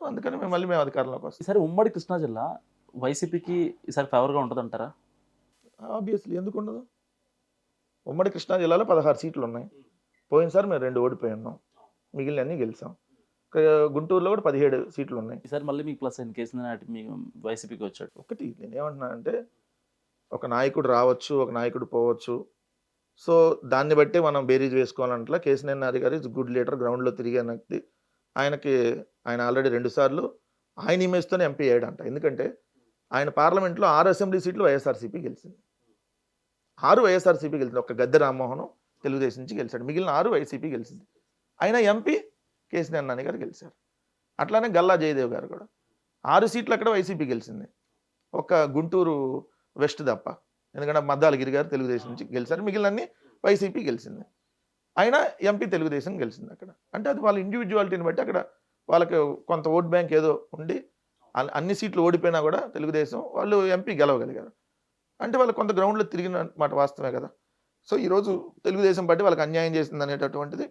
So అందుకని మేము మళ్ళీ మేము అధికారంలోకి వస్తాం. ఈసారి ఉమ్మడి కృష్ణా జిల్లా వైసీపీకి ఈసారి ఫేవర్గా ఉంటుంది అంటారా ఆబ్వియస్లీ ఎందుకు ఉండదు? ఉమ్మడి కృష్ణా జిల్లాలో పదహారు సీట్లు ఉన్నాయి. పోయినసారి మేము రెండు ఓడిపోయి ఉన్నాం. మిగిలిన అన్ని గెలిచాం గుంటూరులో కూడా పదిహేడు సీట్లు ఉన్నాయి. ఈసారి మళ్ళీ మీకు ప్లస్ ఇన్ కేసు మీ వైసీపీకి వచ్చాడు. ఒకటి నేను ఏమంటున్నానంటే ఒక నాయకుడు రావచ్చు ఒక నాయకుడు పోవచ్చు. సో దాన్ని బట్టి మనం బేరీజ్ వేసుకోవాలంటే కేసీఆర్ నారి గారు గుడ్ లీడర్ గ్రౌండ్లో తిరిగే వ్యక్తి. ఆయనకి ఆయన ఆల్రెడీ రెండు సార్లు ఆయన ఇమేజ్తోనే ఎంపీ అయ్యాడంట. ఎందుకంటే ఆయన పార్లమెంట్లో ఆరు అసెంబ్లీ సీట్లు వైఎస్ఆర్సీపీ గెలిచింది. ఆరు వైఎస్ఆర్సీపీ గెలిచింది. ఒక గద్దె రామ్మోహన్ తెలుగుదేశం నుంచి గెలిచాడు. మిగిలిన ఆరు వైసీపీ గెలిచింది. ఆయన ఎంపీ కేసీఆర్ నాని గారు గెలిచారు. అట్లానే గల్లా జయదేవ్ గారు కూడా. ఆరు సీట్లు అక్కడ వైసీపీ గెలిచింది. ఒక గుంటూరు వెస్ట్ తప్ప. ఎందుకంటే మద్దాలగిరి గారు తెలుగుదేశం నుంచి గెలిచారు. మిగిలినన్ని వైసీపీ గెలిచింది. అయినా ఎంపీ తెలుగుదేశం గెలిచింది అక్కడ. అంటే అది వాళ్ళ ఇండివిజువాలిటీని బట్టి అక్కడ వాళ్ళకి కొంత ఓట్ బ్యాంక్ ఏదో ఉండి అన్ని- సీట్లు ఓడిపోయినా కూడా తెలుగుదేశం వాళ్ళు ఎంపీ గెలవగలిగారు. అంటే వాళ్ళు కొంత గ్రౌండ్లో తిరిగిన మాట వాస్తవమే కదా. సో ఈరోజు తెలుగుదేశం పార్టీ వాళ్ళకి అన్యాయం చేసింది అనేటటువంటిది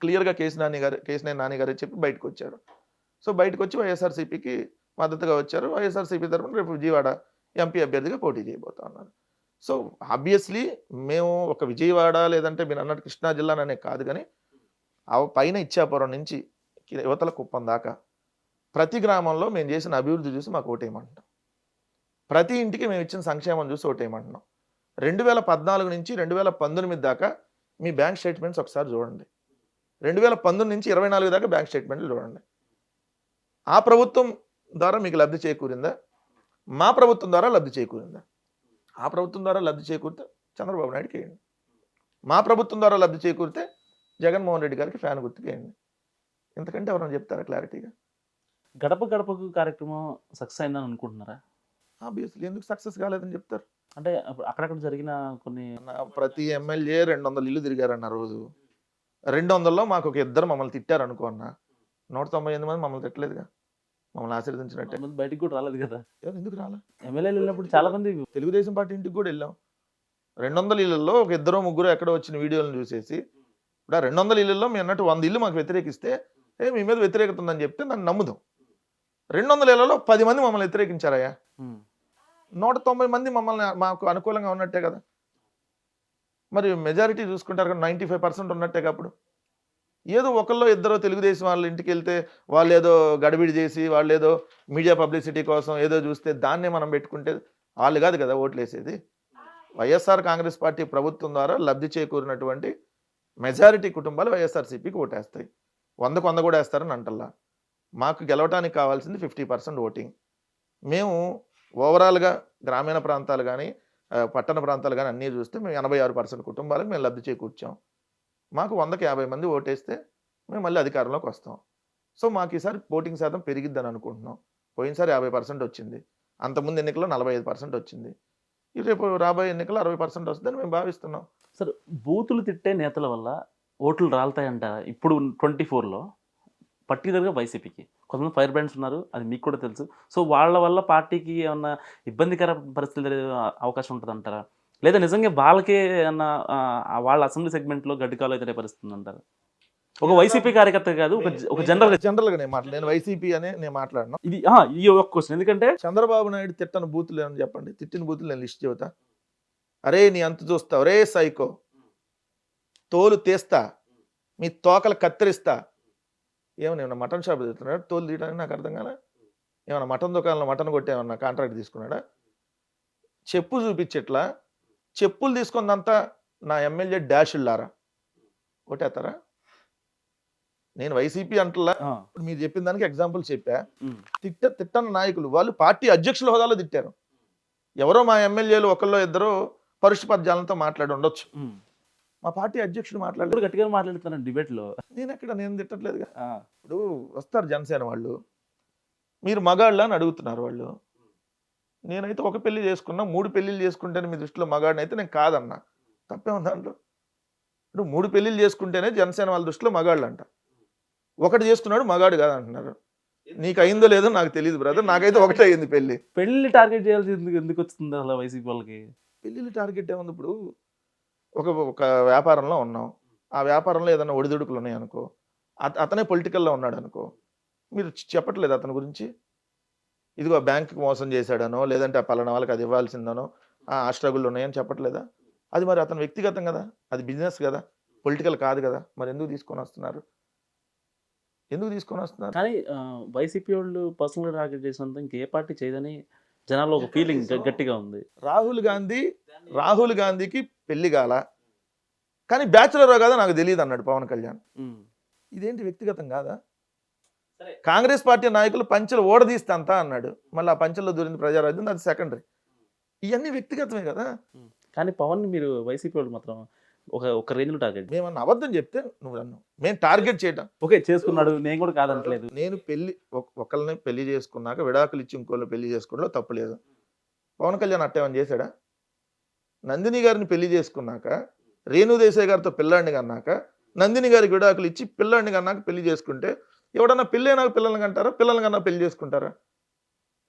క్లియర్గా కేసీ నాని గారు కేసీఆర్ నాని గారు చెప్పి బయటకు వచ్చారు. సో బయటకు వచ్చి వైఎస్ఆర్సీపీకి మద్దతుగా వచ్చారు. వైఎస్ఆర్సీపీ తరఫున రేపు విజయవాడ ఎంపీ అభ్యర్థిగా పోటీ చేయబోతా ఉన్నారు. సో ఆబ్వియస్లీ మేము ఒక విజయవాడ లేదంటే మీరు అన్నట్టు కృష్ణా జిల్లాననే కాదు కానీ ఆ పైన ఇచ్చాపురం నుంచి యువతల కుప్పం దాకా ప్రతి గ్రామంలో మేము చేసిన అభివృద్ధి చూసి మాకు ఓటేయమంటున్నాం. ప్రతి ఇంటికి మేము ఇచ్చిన సంక్షేమం చూసి ఓటేయమంటున్నాం. రెండు వేల పద్నాలుగు నుంచి రెండు వేల పంతొమ్మిది దాకా మీ బ్యాంక్ స్టేట్మెంట్స్ ఒకసారి చూడండి. రెండు వేల పంతొమ్మిది నుంచి ఇరవై నాలుగు దాకా బ్యాంక్ స్టేట్మెంట్లు చూడండి. ఆ ప్రభుత్వం ద్వారా మీకు లబ్ధి చేకూరిందా? మా ప్రభుత్వం ద్వారా లబ్ధి చేకూరిందా? ఆ ప్రభుత్వం ద్వారా లబ్ధి చేకూరితే చంద్రబాబు నాయుడుకి వేయండి. మా ప్రభుత్వం ద్వారా లబ్ధి చేకూరితే జగన్మోహన్ రెడ్డి గారికి ఫ్యాన్ గుర్తుకేయండి ఎందుకంటే ఎవరైనా చెప్తారా క్లారిటీగా? గడప గడపకు కార్యక్రమం సక్సెస్ అయిందని అనుకుంటున్నారా? ఆబ్వియస్లీ. ఎందుకు సక్సెస్ కాలేదని చెప్తారు? అంటే అక్కడక్కడ జరిగిన కొన్ని ప్రతి ఎమ్మెల్యే రెండు వందల ఇల్లు తిరిగారన్న రోజు. రెండు వందల్లో మాకు ఒక ఇద్దరు మమ్మల్ని తిట్టారు అనుకో అన్న. నూట తొంభై ఎనిమిది మంది మమ్మల్ని తిట్టలేదుగా. మమ్మల్ని ఆశీర్వదించినట్టే. బయటికి కూడా రాలేదు కదా? ఎందుకు రాలా? ఎమ్మెల్యేలు వెళ్ళినప్పుడు చాలా మంది తెలుగుదేశం పార్టీ ఇంటికి కూడా వెళ్ళాం. రెండు వందల ఇళ్ళల్లో ఒక ఇద్దరు ముగ్గురు ఎక్కడో వచ్చిన వీడియోలను చూసేసి ఇప్పుడు ఆ రెండు వందల ఇళ్ళల్లో మీ అన్నట్టు వంద ఇల్లు మాకు వ్యతిరేకిస్తే ఏ మీ మీద వ్యతిరేకత ఉందని చెప్తే నన్ను నమ్ముదాం. రెండు వందల ఇళ్ళలో పది మంది మమ్మల్ని వ్యతిరేకించారయ్యా. నూట తొంభై మంది మమ్మల్ని మాకు అనుకూలంగా ఉన్నట్టే కదా. మరి మెజారిటీ చూసుకుంటారు కదా నైంటీ ఫైవ్ పర్సెంట్ ఉన్నట్టే అప్పుడు. ఏదో ఒకళ్ళో ఇద్దరు తెలుగుదేశం వాళ్ళ ఇంటికి వెళ్తే వాళ్ళు ఏదో గడిబిడి చేసి వాళ్ళు ఏదో మీడియా పబ్లిసిటీ కోసం ఏదో చూస్తే దాన్నే మనం పెట్టుకుంటే వాళ్ళు కాదు కదా ఓట్లు వేసేది వైఎస్ఆర్ కాంగ్రెస్ పార్టీ ప్రభుత్వం ద్వారా లబ్ధి చేకూరినటువంటి మెజారిటీ కుటుంబాలు వైఎస్ఆర్సీపీకి ఓటేస్తాయి. వందకు వంద కూడా వేస్తారని అంటల్లా. మాకు గెలవడానికి కావాల్సింది ఫిఫ్టీ పర్సెంట్ ఓటింగ్. మేము ఓవరాల్గా గ్రామీణ ప్రాంతాలు కానీ పట్టణ ప్రాంతాలు కానీ అన్నీ చూస్తే మేము ఎనభై ఆరు పర్సెంట్ కుటుంబాలకు మేము లబ్ధి చేకూర్చాం. మాకు వందకి యాభై మంది ఓటేస్తే మేము మళ్ళీ అధికారంలోకి వస్తాం. సో మాకు ఈసారి ఓటింగ్ శాతం పెరిగిద్దని అనుకుంటున్నాం. పోయినసారి యాభై పర్సెంట్ వచ్చింది. అంతకుముందు ఎన్నికల్లో నలభై ఐదు పర్సెంట్ వచ్చింది. రేపు రాబోయే ఎన్నికల్లో అరవై పర్సెంట్ వస్తుందని మేము భావిస్తున్నాం. సార్ బూతులు తిట్టే నేతల వల్ల ఓట్లు రాలుతాయంట. ఇప్పుడు ట్వంటీ ఫోర్లో పర్టికులర్గా వైసీపీకి. కొంతమంది ఫైర్ బ్రాండ్స్ ఉన్నారు అది మీకు కూడా తెలుసు. సో వాళ్ళ వల్ల పార్టీకి ఏమన్నా ఇబ్బందికర పరిస్థితులు అవకాశం ఉంటుంది అంటారా లేదా నిజంగా వాళ్ళకే ఏమన్నా వాళ్ళ అసెంబ్లీ సెగ్మెంట్లో గడ్డికాలు అయితే పరిస్థితుంది అంటారా ఒక వైసీపీ కార్యకర్త కాదు ఒక ఒక జనరల్ జనరల్గా నేను మాట్లాడు నేను వైసీపీ అనే నేను మాట్లాడినా. ఇది ఈ ఒక క్వశ్చన్ ఎందుకంటే చంద్రబాబు నాయుడు తిట్టని బూతులు ఏమని చెప్పండి? తిట్టిన బూతులు నేను లిస్ట్ చెబుతా. అరే నీ అంత చూస్తా ఒరే సైకో. తోలు తీస్తా మీ తోకలు కత్తిరిస్తా. ఏమన్నా ఏమన్నా మటన్ షాప్ తిరుగుతున్నాడు తోలు తీయడానికి నాకు అర్థం కాలే? ఏమన్నా మటన్ దుకాణంలో మటన్ కొట్టేమన్నా కాంట్రాక్ట్ తీసుకున్నాడా? చెప్పు చూపించట్లా. చెప్పులు తీసుకుందంతా నా ఎమ్మెల్యే డాషుల్లారా? కొట్టేస్తారా నేను వైసీపీ అంటలా. మీరు చెప్పిన దానికి ఎగ్జాంపుల్ చెప్పా. తిట్ట తిట్టని నాయకులు. వాళ్ళు పార్టీ అధ్యక్షుల హోదాలో తిట్టారు. ఎవరో మా ఎమ్మెల్యేలు ఒకళ్ళో ఇద్దరు పరుష పద్యాలతో మాట్లాడి ఉండొచ్చు. మా పార్టీ అధ్యక్షుడు మాట్లాడలేదు. ఇప్పుడు గట్టిగా మాట్లాడుతున్నాను డిబేట్లో? నేను ఎక్కడ? నేను తిట్టట్లేదుగా. ఇప్పుడు వస్తారు జనసేన వాళ్ళు. మీరు మగాళ్ళ అని అడుగుతున్నారు వాళ్ళు. నేనైతే ఒక పెళ్ళి చేసుకున్నా మూడు పెళ్ళిళ్ళు చేసుకుంటేనే మీ దృష్టిలో మగాడిని అయితే నేను కాదన్నా. తప్పే ఉంది దాంట్లో? ఇప్పుడు మూడు పెళ్ళిళ్ళు చేసుకుంటేనే జనసేన వాళ్ళ దృష్టిలో మగాళ్ళు అంట ఒకటి చేసుకున్నాడు మగాడు కాదంటున్నారు. నీకు అయిందో లేదో నాకు తెలియదు బ్రదర్. నాకైతే ఒకటే అయింది పెళ్ళి. పెళ్ళి టార్గెట్ చేయాల్సి ఎందుకు ఎందుకు వస్తుంది అసలు వైసీపీ వాళ్ళకి? పెళ్ళిళ్ళు టార్గెట్ ఏముంది ఇప్పుడు? ఒక ఒక వ్యాపారంలో ఉన్నాం. ఆ వ్యాపారంలో ఏదైనా ఒడిదుడుకులు ఉన్నాయనుకో అత- అతనే పొలిటికల్లో ఉన్నాడు అనుకో మీరు చెప్పట్లేదు అతని గురించి? ఇదిగో బ్యాంకుకి మోసం చేశాడనో లేదంటే ఆ పలానా వాళ్ళకి అది ఇవ్వాల్సిందనో ఆ స్ట్రగుల్ ఉన్నాయని చెప్పట్లేదా? అది మరి అతను వ్యక్తిగతం కదా అది బిజినెస్ కదా పొలిటికల్ కాదు కదా మరి ఎందుకు తీసుకొని వస్తున్నారు? ఎందుకు తీసుకొని వస్తున్నారు? కానీ వైసీపీ వాళ్ళు పర్సనల్ టార్గెట్ చేసినంత ఇంకే పార్టీ చేయదని జనాల్లో ఒక ఫీలింగ్ గట్టిగా ఉంది. రాహుల్ గాంధీ రాహుల్ గాంధీకి పెళ్ళి కాల కానీ బ్యాచులర్ కదా నాకు తెలియదు అన్నాడు పవన్ కళ్యాణ్. ఇదేంటి వ్యక్తిగతం కాదా? సరే. కాంగ్రెస్ పార్టీ నాయకులు పంచెలు ఓడదీస్తా అంతా అన్నాడు. మళ్ళీ ఆ పంచెల్లో దూరింది ప్రజారాజ్యం అది సెకండరీ ఇవన్నీ వ్యక్తిగతమే కదా? కానీ పవన్ మీరు వైసీపీ వాళ్ళు మాత్రం ఒక ఒక రేంజ్లో టార్గెట్ మేమన్నా అబద్ధం చెప్తే నువ్వు నన్ను మేము టార్గెట్ చేయటం. ఓకే చేసుకున్నాడు నేను కూడా కాదంటలేదు. నేను పెళ్ళి ఒక- ఒకళ్ళని పెళ్ళి చేసుకున్నాక విడాకులు ఇచ్చి ఇంకోళ్ళని పెళ్ళి చేసుకోవడంలో తప్పు లేదు. పవన్ కళ్యాణ్ అట్టేమని చేశాడా? నందిని గారిని పెళ్ళి చేసుకున్నాక రేణు దేశాయ్ గారితో పిల్లాడిని కన్నాక నందిని గారికి విడాకులు ఇచ్చి పిల్లాడిని కన్నాక పెళ్ళి చేసుకుంటే ఎవడన్నా పెళ్ళి నాకు పిల్లల్ని కంటారా? పిల్లల్ని కన్నా పెళ్ళి చేసుకుంటారా?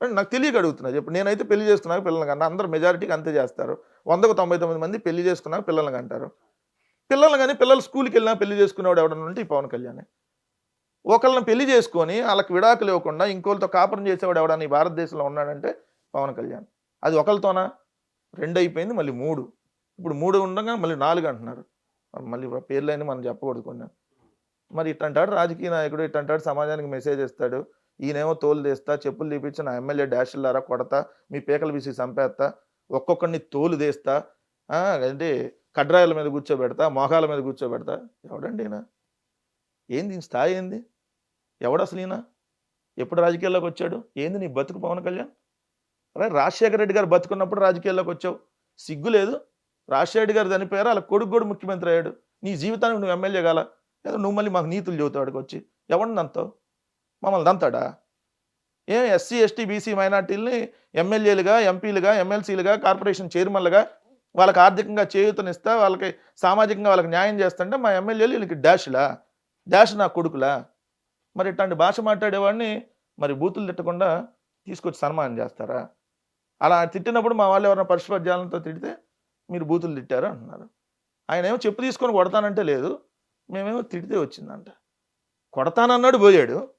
అంటే నాకు తెలియక అడుగుతున్నా చెప్పు నేనైతే పెళ్ళి చేసుకున్నాక పిల్లల్ని కన్నా అందరు మెజారిటీకి అంతే చేస్తారు. వందకు తొంభై తొమ్మిది మంది పెళ్ళి చేసుకున్నాక పిల్లల్ని కంటారు. పిల్లలు కానీ పిల్లలు స్కూల్కి వెళ్ళినా పెళ్ళి చేసుకునేవాడు ఎవడన్నా ఉంటే ఈ పవన్ కళ్యాణ్. ఒకళ్ళని పెళ్ళి చేసుకొని వాళ్ళకి విడాకులు ఇవ్వకుండా ఇంకోళ్ళతో కాపురం చేసేవాడు ఎవడన్నా ఈ భారతదేశంలో ఉన్నాడంటే పవన్ కళ్యాణ్. అది ఒకళ్ళతోనా? రెండు అయిపోయింది మళ్ళీ మూడు. ఇప్పుడు మూడు ఉండగా మళ్ళీ నాలుగు అంటున్నారు. మళ్ళీ పేర్లైన మనం చెప్పకూడదు కొన్ని. మరి ఇట్టంటాడు రాజకీయ నాయకుడు ఇట్టంటాడు సమాజానికి మెసేజ్ ఇస్తాడు. ఈయనేమో తోలు తీస్తా చెప్పులు తీపించి నా ఎమ్మెల్యే డాష్లారా కొడతా మీ పేకలు విసి చంపేస్తా ఒక్కొక్కడిని తోలు తీస్తా. అంటే కడ్రాయిల మీద కూర్చోబెడతా మోకాల మీద కూర్చోబెడతా? ఎవడండి ఈయన? ఏంది ఈయన స్థాయి ఏంది? ఎవడు అసలు ఈయన? ఎప్పుడు రాజకీయాల్లోకి వచ్చాడు? ఏంది నీ బతుకు పవన్ కళ్యాణ్? అరే రాజశేఖర రెడ్డి గారు బతుకున్నప్పుడు రాజకీయాల్లోకి వచ్చావు. సిగ్గు లేదు. రాజశేఖర రెడ్డి గారు చనిపోయారు అలా కొడుకు కూడా ముఖ్యమంత్రి అయ్యాడు. నీ జీవితానికి నువ్వు ఎమ్మెల్యే కాల. లేదా నువ్వు మళ్ళీ మాకు నీతులు చెబుతాడు వచ్చి. ఎవడిని దంతావు? మమ్మల్ని దంతాడా? ఏం ఎస్సీ ఎస్టీ బీసీ మైనార్టీలని ఎమ్మెల్యేలుగా ఎంపీలుగా ఎమ్మెల్సీలుగా కార్పొరేషన్ చైర్మన్లుగా వాళ్ళకి ఆర్థికంగా చేయూతనిస్తా వాళ్ళకి సామాజికంగా వాళ్ళకి న్యాయం చేస్తుంటే మా ఎమ్మెల్యేలు వీళ్ళకి డాష్లా. డాష్ నా కొడుకులా. మరి ఇట్లాంటి భాష మాట్లాడేవాడిని మరి బూతులు తిట్టకుండా తీసుకొచ్చి సన్మానం చేస్తారా? అలా తిట్టినప్పుడు మా వాళ్ళు ఎవరైనా పరిశుభ్రజాలంతో తిడితే మీరు బూతులు తిట్టారు అంటున్నారు. ఆయన ఏమో చెప్పు తీసుకొని కొడతానంటే లేదు. మేమేమో తిడితే వచ్చిందంట. కొడతానన్నాడు పోయాడు.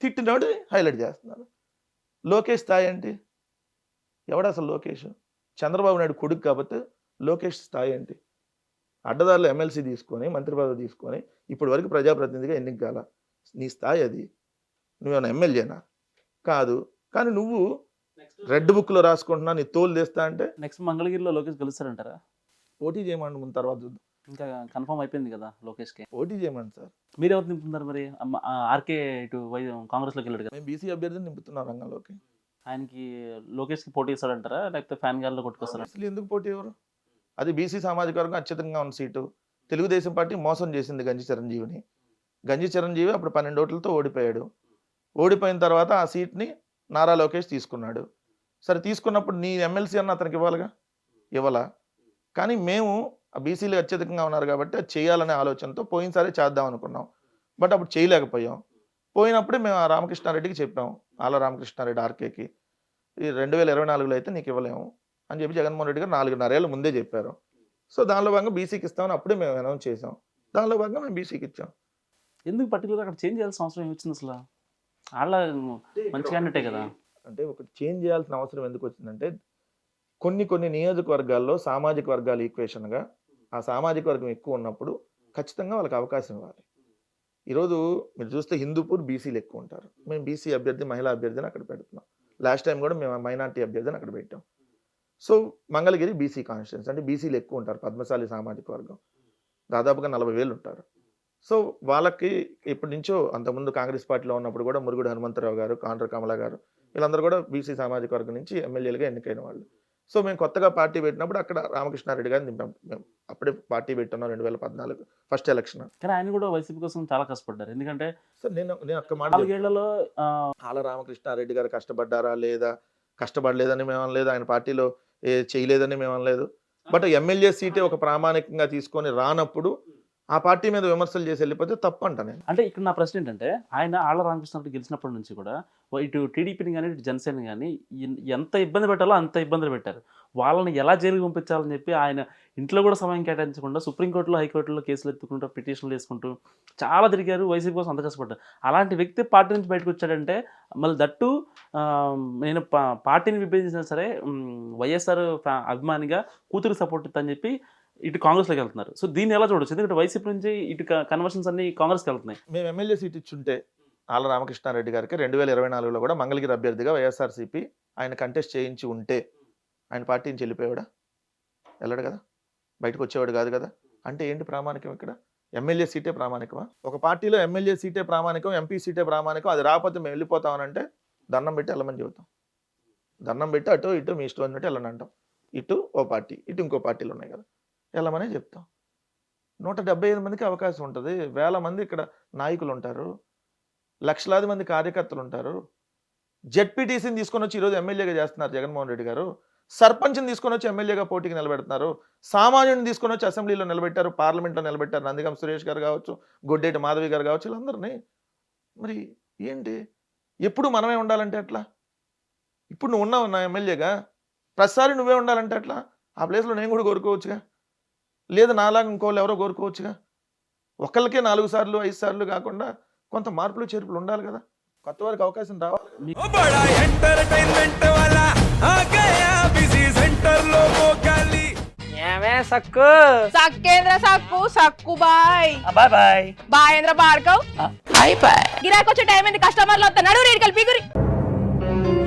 తిట్టినాడు హైలైట్ చేస్తున్నారు. లోకేష్ స్థాయి ఏంటి? ఎవడు అసలు లోకేష్? చంద్రబాబు నాయుడు కొడుకు కాబట్టి లోకేష్ స్థాయి ఏంటి? అడ్డదారులు ఎమ్మెల్సీ తీసుకొని మంత్రి పదవి తీసుకొని ఇప్పటి వరకు ప్రజాప్రతినిధిగా ఎన్నిక కాల. నీ స్థాయి అది. నువ్వేమైనా ఎమ్మెల్యేనా? కాదు. కానీ నువ్వు రెడ్ బుక్లో రాసుకుంటున్నా నీ తోలు తెస్తా అంటే? నెక్స్ట్ మంగళగిరిలో లోకేష్ గెలుస్తారంటారా పోటీ చేయమండి ముందు తర్వాత చూద్దాం. ఇంకా కన్ఫర్మ్ అయిపోయింది కదా లోకేష్కి. పోటీ చేయమండి సార్. మీరు ఎవరు నింపుతున్నారు మరి? ఆర్కే ఇటు కాంగ్రెస్లోకి వెళ్ళాడు కదా. మేము బీసీ అభ్యర్థిని నింపుతున్నాం రంగంలోకి. ఆయనకి లోకేష్కి పోటీ ఇస్తాడంటారా? లేకపోతే ఫ్యాన్ గాల్లో కొట్టుకొస్తారా? అసలు ఎందుకు పోటీ ఎవరు? అది బీసీ సామాజిక వర్గం అత్యధికంగా ఉన్న సీటు. తెలుగుదేశం పార్టీ మోసం చేసింది గంజి చిరంజీవిని. గంజి చిరంజీవి అప్పుడు పన్నెండు ఓట్లతో ఓడిపోయాడు. ఓడిపోయిన తర్వాత ఆ సీట్ని నారా లోకేష్ తీసుకున్నాడు. సరే తీసుకున్నప్పుడు నీ ఎమ్మెల్సీ అన్న అతనికి ఇవ్వాలిగా? ఇవ్వాలా? కానీ మేము ఆ బీసీలు అత్యధికంగా ఉన్నారు కాబట్టి అది చేయాలనే ఆలోచనతో పోయినసారి చేద్దాం అనుకున్నాం. బట్ అప్పుడు చేయలేకపోయాం. పోయినప్పుడే మేము ఆ రామకృష్ణారెడ్డికి చెప్పాం. ఆల రామకృష్ణారెడ్డి ఆర్కేకి. ఈ రెండు వేల ఇరవై నాలుగులో అయితే నీకు ఇవ్వలేము అని చెప్పి జగన్మోహన్ రెడ్డి గారు నాలుగున్నరేళ్ళు ముందే చెప్పారు. సో దానిలో భాగంగా బీసీకి ఇస్తామని అప్పుడే మేము అనౌన్స్ చేసాం దానిలో భాగంగా మేము బీసీకి ఇచ్చాం. ఎందుకు పర్టికులర్ అక్కడ చేంజ్ చేయాల్సిన అవసరం ఏమొచ్చింది అసలు? వాళ్ళ మంచి క్యాండిడేటే కదా. అంటే ఒక చేంజ్ చేయాల్సిన అవసరం ఎందుకు వచ్చిందంటే కొన్ని కొన్ని నియోజకవర్గాల్లో సామాజిక వర్గాల ఈక్వేషన్గా ఆ సామాజిక వర్గం ఎక్కువ ఉన్నప్పుడు ఖచ్చితంగా వాళ్ళకి అవకాశం ఇవ్వాలి. ఈరోజు మీరు చూస్తే హిందూపూర్ బీసీలు ఎక్కువ ఉంటారు. మేము బీసీ అభ్యర్థి మహిళా అభ్యర్థిని అక్కడ పెడుతున్నాం. లాస్ట్ టైం కూడా మేము మైనార్టీ అభ్యర్థిని అక్కడ పెట్టాం. సో మంగళగిరి బీసీ కాన్స్టిట్యూన్స్ అంటే బీసీలు ఎక్కువ ఉంటారు పద్మశాలి సామాజిక వర్గం. దాదాపుగా నలభై వేలు ఉంటారు. సో వాళ్ళకి ఇప్పటి నుంచో అంతకుముందు కాంగ్రెస్ పార్టీలో ఉన్నప్పుడు కూడా మురుగుడు హనుమంతరావు గారు కాండ్ర కమల గారు వీళ్ళందరూ కూడా బీసీ సామాజిక వర్గం నుంచి ఎమ్మెల్యేలుగా ఎన్నికైన వాళ్ళు. సో మేము కొత్తగా పార్టీ పెట్టినప్పుడు అక్కడ రామకృష్ణారెడ్డి గారిని దింపాం. మేము అప్పుడే పార్టీ పెట్టున్నాం రెండు వేల పద్నాలుగు ఫస్ట్ ఎలక్షన్. కానీ ఆయన కూడా వైసీపీ కోసం చాలా కష్టపడ్డారు. ఎందుకంటే సో నేను నేను ఒక్క మాట ఆల రామకృష్ణారెడ్డి గారు కష్టపడ్డారా లేదా? కష్టపడలేదని మేము అనలేదు. ఆయన పార్టీలో ఏ చేయలేదని మేము అనలేదు. బట్ ఎమ్మెల్యే సీటే ఒక ప్రామాణికంగా తీసుకొని రానప్పుడు ఆ పార్టీ మీద విమర్శలు చేసి వెళ్ళిపోతే తప్పు అంట నేను. అంటే ఇక్కడ నా ప్రశ్న ఏంటంటే ఆయన ఆళ్ళ రామకృష్ణ గెలిచినప్పటి నుంచి కూడా ఇటు టీడీపీని కానీ ఇటు జనసేన కానీ ఎంత ఇబ్బంది పెట్టాలో అంత ఇబ్బందులు పెట్టారు. వాళ్ళని ఎలా జైలుకి పంపించాలని చెప్పి ఆయన ఇంట్లో కూడా సమయం కేటాయించకుండా సుప్రీంకోర్టులో హైకోర్టులో కేసులు ఎత్తుకుంటూ పిటిషన్లు వేసుకుంటూ చాలా తిరిగారు వైసీపీ కోసం అంత కష్టపడ్డారు. అలాంటి వ్యక్తి పార్టీ నుంచి బయటకు వచ్చాడంటే మళ్ళీ దట్టు నేను పా- పార్టీని విభజించినా సరే వైఎస్ఆర్ ఫ్యా- అభిమానిగా కూతురు సపోర్ట్ అని చెప్పి ఇటు కాంగ్రెస్లోకి వెళ్తున్నారు. సో దీన్ని ఎలా చూడొచ్చు? ఎందుకంటే వైసీపీ నుంచి ఇటు కన్వర్షన్స్ అన్ని కాంగ్రెస్కి వెళ్తున్నాయి. మేము ఎమ్మెల్యే సీట్ ఇచ్చుంటే ఆళ్ళ రామకృష్ణారెడ్డి గారికి రెండు వేల ఇరవై నాలుగులో కూడా మంగళగిరి అభ్యర్థిగా వైఎస్ఆర్సీపీ ఆయన కంటెస్ట్ చేయించి ఉంటే ఆయన పార్టీ నుంచి వెళ్ళిపోయాడా వెళ్ళడు కదా? బయటకు వచ్చేవాడు కాదు కదా? అంటే ఏంటి ప్రామాణికం ఇక్కడ? ఎమ్మెల్యే సీటే ప్రామాణికమా? ఒక పార్టీలో ఎమ్మెల్యే సీటే ప్రామాణికం ఎంపీ సీటే ప్రామాణికం అది రాకపోతే మేము వెళ్ళిపోతామనంటే దండం పెట్టి వెళ్ళమని చెబుతాం. దండం పెట్టి అటు ఇటు మీ ఇష్టం అన్నట్టు వెళ్ళనంటాం. ఇటు ఓ పార్టీ ఇటు ఇంకో పార్టీలు ఉన్నాయి కదా? వెళ్ళమనే చెప్తాం. నూట డెబ్బై ఐదు మందికి అవకాశం ఉంటుంది. వేల మంది ఇక్కడ నాయకులు ఉంటారు. లక్షలాది మంది కార్యకర్తలు ఉంటారు. జెడ్పీటీసీని తీసుకొని వచ్చి ఈరోజు ఎమ్మెల్యేగా చేస్తున్నారు జగన్మోహన్ రెడ్డి గారు. సర్పంచ్ని తీసుకొని వచ్చి ఎమ్మెల్యేగా పోటీకి నిలబెడుతున్నారు. సామాన్యుని తీసుకొని వచ్చి అసెంబ్లీలో నిలబెట్టారు. పార్లమెంట్లో నిలబెట్టారు. నందిగం సురేష్ గారు కావచ్చు గొడ్డేటి మాధవి గారు కావచ్చు వీళ్ళందరినీ. మరి ఏంటి? ఎప్పుడు మనమే ఉండాలంటే ఎట్లా? ఇప్పుడు నువ్వు ఉన్నావు నా ఎమ్మెల్యేగా. ప్రతిసారి నువ్వే ఉండాలంటే ఎట్లా? ఆ ప్లేస్లో నేను కూడా కోరుకోవచ్చుగా. లేదు నాలాగా ఇంకోళ్ళు ఎవరో కోరుకోవచ్చుగా. ఒకళ్ళకే నాలుగు సార్లు ఐదు సార్లు కాకుండా కొంత మార్పులు చేర్పులు ఉండాలి కదా. కొత్త వారికి అవకాశం రావాలి. ఏమే సక్కు? సక్కేంద్ర సక్కు సక్కు బాయ్. Bye bye. బాయేంద్ర భార్గవ్ బాయ్ బాయ్. గిరాకొచ్చే టైం ఏంది? కస్టమర్లు వద్ద నడు రేడికల్ పిగురి